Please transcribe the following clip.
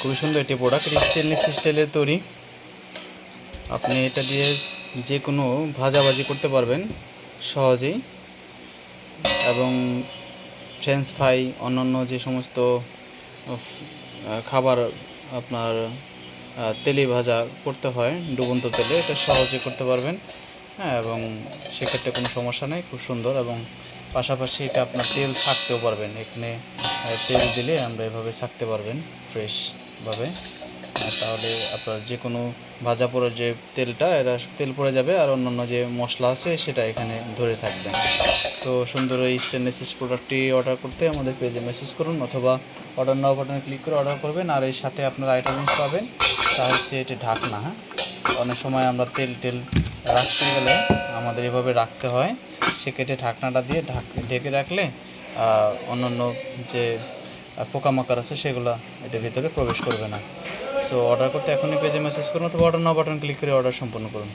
খুবই সুন্দর একটি প্রোডাক্ট স্টেনলেস স্টিলের তৈরি। আপনি এটা দিয়ে যে কোনো ভাজাভাজি করতে পারবেন সহজেই। এবং ফ্রেঞ্চ ফ্রাই অন্যান্য যে সমস্ত খাবার আপনার তেলে ভাজা করতে হয়, ডুবন্ত তেলে, এটা সহজে করতে পারবেন। হ্যাঁ এবং সেক্ষেত্রে কোনো সমস্যা নেই, খুব সুন্দর। এবং পাশাপাশি এটা আপনার তেল থাকতেও পারবেন। এখানে তেল দিলে আমরা এভাবে ছাকতে পারবেন ফ্রেশভাবে তাহলে আপনার যে কোনো ভাজা পড়ে যে তেলটা এটা তেল পড়ে যাবে আর অন্যান্য যে মশলা আছে সেটা এখানে ধরে থাকবে। তো সুন্দর এই স্টেনলেস প্রোডাক্টটি অর্ডার করতে আমাদের পেজে মেসেজ করুন অথবা অর্ডার নাও বাটনে ক্লিক করে অর্ডার করবেন। আর এর সাথে আপনার আইটেমস পাবেন, তা হচ্ছে এটি ঢাকনা হ্যাঁ? অনেক সময় আমরা তেল টেল রাখতে গেলে আমাদের এভাবে রাখতে হয়। সেক্ষেত্রে ঢাকনাটা দিয়ে ঢাক, ঢেকে রাখলে অন্যান্য যে পোকামাকড় আছে, সেগুলো এটার ভিতরে প্রবেশ করবে না। সো অর্ডার করতে এখনই পেজে মেসেজ করুন অথবা অর্ডার না বাটন ক্লিক করে অর্ডার সম্পন্ন করুন।